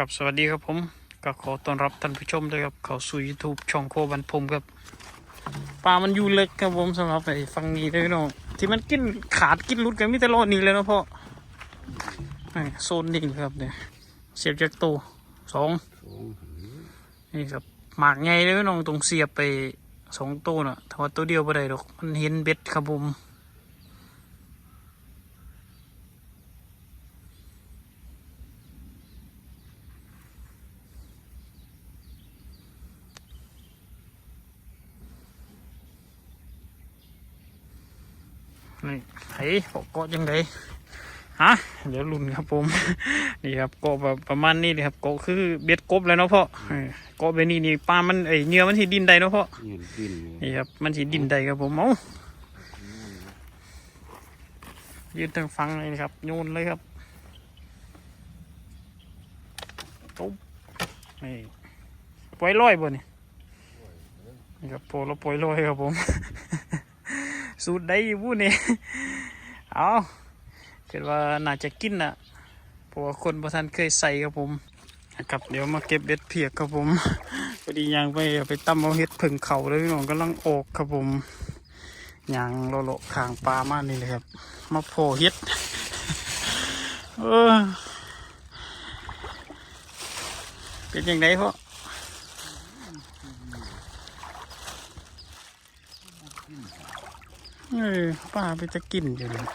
ครับสวัสดีครับผมก็ขอต้อนรับท่านผู้ชมด้วยครับเข้าสู่ YouTube ช่องโคบันพมครับปลามันอยู่เล็กครับผมสำหรับไอ้ฟังนี้เลยเนาะที่มันกินขาดกินรุดกันมีแต่รอดนี้เลยเนาะพ่อโซนนี้ครับเนี่ยเสียบจากตัวสองนี่ครับหมากไงเลยน้องตรงเสียบไปสองตัวน่ะแต่ว่าตัวเดียวไ่ได้หรอกมันเห็นเบ็ดครับผม นี่ไห้เกาะยังไงฮะเดี๋ยวลุนครับผมนี่ครับเกาะแบบประมาณนี้เลยครับเกาะคือเบ็ดกบเลยเนาะพ่อเกาะแบบนี้นี่ปลามันเอ้ยเหงื่อมันสิดินได้เนาะพ่อเงินดินเนี่ยนี่ครับมันสิดินได้ครับผมเอายืนทางฟังเลยครับ โยนเลยครับตุ๊บนี่ปล่อยลอยบ่นี่นี่ครับโปรเราปล่อยลอยครับผม สูตรได้อยู่พูดนี่ยเอาคิดว่าน่าจะกินน่ะเพราะว่าคนประทันเคยใส่ครับผมนะครับเดี๋ยวมาเก็บเบ็ดเพียกครับผมพอดียางไปไปตั้มเอาเห็ดผึ่งเขาเลยพี่น้องกำลังออกครับผมยางโลโลขางปลามานี่เลยครับ มาโผล่เห็ดเออเป็นยังไงพ่อ เออป้าไปจะกินอยู่เลย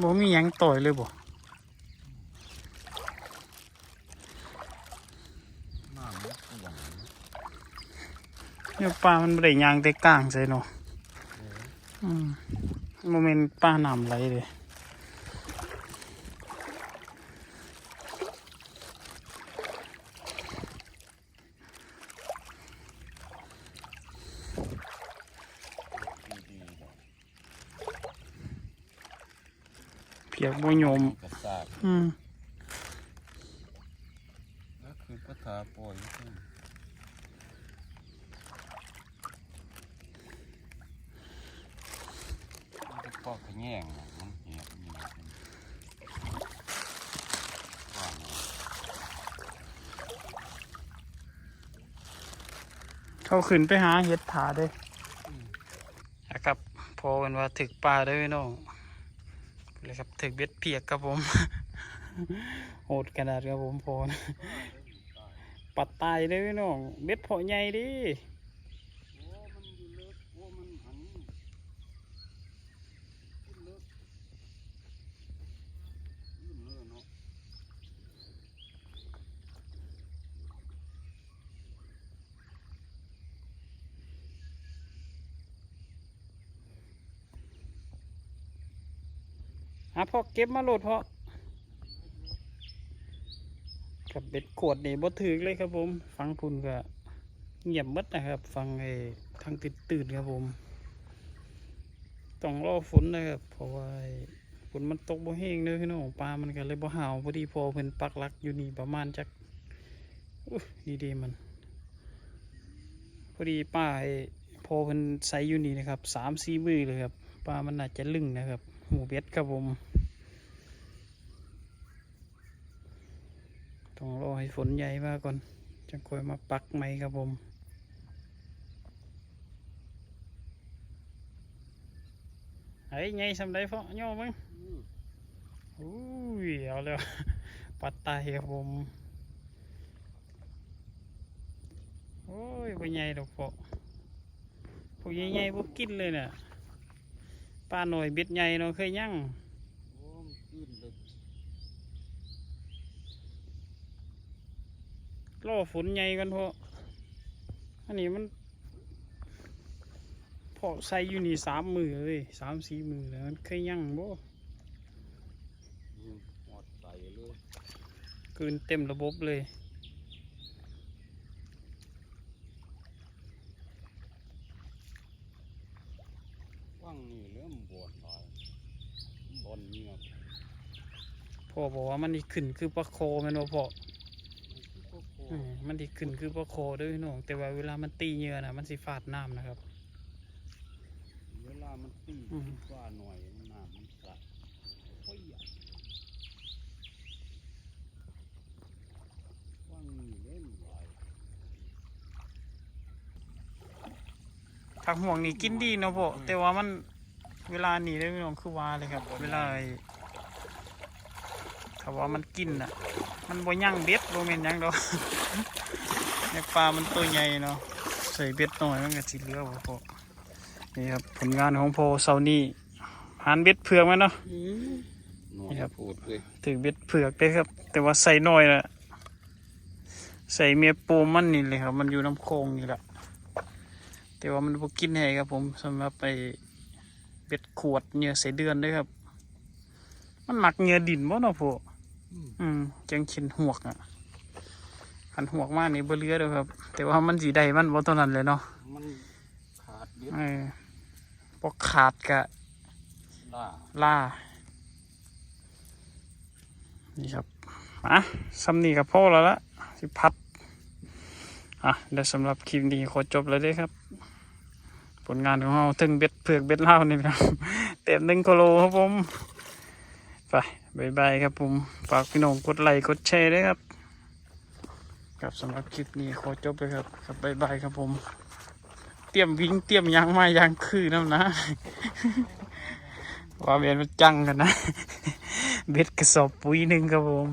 บ่มีหยังต่อยเลยบ่น้ำมันก็หวังเนี่ยปลามันไม่ได้ยางแต่กลางใส่เนาะอืมโมเมนต์ปลาหนำไหลเลย ดีๆดอก เพียกบ่ยมกระซากอืมแล้วคือปัทาปล่อยขึ้นมันก็ปอกขะแยงน่ะมันเหียบนี่นะว่างเขาขึ้นไปหาเห็ดถาเด้นะครับพอกันว่าถึกปลาเด้อพี่น้อง เลยครับถึกเบ็ดเพียกครับผมโหดขนาดครับผมพอนปัดตายเลยน้องเบ็ดพอใหญ่ดิ โอ้มันอยู่เลิกโอ้มันหันขึ้นเลิกขึ้นเลิกเนาะ หาพ่อเก็บมาโหลดพ่อกับเบ็ดขวดนี่บ่ถือเลยครับผม ฟังพุ่นก็เงียบหมดนะครับ ฟังไอ้ทางตื่นตื่นครับผม ต้องรอฝนนะครับ เพราะว่าฝนมันตกบ่แห้งเลยพี่น้องปลา มันก็เลยบ่หาวพอดีพอเพิ่นปักหลักอยู่นี่ประมาณจักอุ๊ยดีๆมัน พอดีป้าไอ้พอเพิ่นใส่อยู่นี่นะครับสามสี่มือเลยครับ ปลามันน่าจจะลึงนะครับ หมูเบ็ดครับผมต้องรอให้ฝนใหญ่มาก่อนจะค่อยมาปักไหมครับผมไอ้ไงสำได้เพาะย่อมั้งอืมอุ้ยเอาแล้วปัดตายครับผม โอ้ยบ่ใหญ่ดอกเพาะพวกใหญ่ๆพวกกินเลยน่ะ ปลาหน่อยเบ็ดใหญ่เนาะเคยยั่งโอ้มันขึ้นเลิกรอฝนใหญ่กันเพราะอันนี้มันพอใส่อยู่นี่สามมือเลยสามสี่มือแล้วมันเคยยั่งบ่อืมหอดใส่เลยกลืนเต็มระบบเลย พ่อบอกว่ามันดีขึ้นคือปลาโคมันว่าพ่อมันดีขึ้นคือปลาโคด้วยน้องแต่ว่าเวลามันตีเยอนะมันสิฟาดน้ำนะครับ เวลามันตีกว่าหน่อยน้ำมันกระค่อยว่างเล่นไหวผักห่วงนี่กินดีเนาะพ่อแต่ว่ามันเวลาหนีได้ไม่ลงคือว่าเลยครับ เวลา ไอ้ถ้าว่ามันกินอะ มันบ่ยั่งเบ็ดบ่แม่นยังดอกในปลามันตัวใหญ่เนาะใส่เบ็ดหน่อยมันก็สิเหลือบ่พอนี่ครับผลงานของพอเซานี่หานเบ็ดเผือกมันเนาะนี่ครับถือเบ็ดเผือกได้ครับ แต่ว่าใส่น้อยละใส่เมียปูมันนี่เลยครับ มันอยู่น้ำโคงนี่แหละแต่ว่ามันบ่กินให้ครับผมสำหรับไปเบ็ดขวดเหงื่อใส่เดือนด้วยครับ มันหมักเหงื่อดินบ่เนาะพวก อืมจังเข็นหวกอะขันหวกมากนี่บ่เหลือเด้อครับ แต่ว่ามันสีใดมันบ่เท่านั้นเลยเนาะมันขาดเบ็ดเออพอขาดกะล่าล่า นี่ครับอะซ้ำนี่กับพ่อแล้วละสิพัดอะเดี๋ยวสำหรับคลิปนี้ขอจบแล้วเด้อครับ ผลงานของเราถึงเบ็ดเผือกเบ็ดเหล้านี่ครับเต็มหนึ่งกิโลครับผม ไปบายบายครับผมฝากพี่น้องกดไลค์กดแชร์ด้วยครับครับสำหรับคลิปนี้ขอจบเลยครับครับบายบายครับผม เตรียมวิ่งเตรียมยางมายางคือน้ำนะว่าเบียนมันจังกันนะ เบ็ดกระสอบปุ๋ยหนึ่งครับผม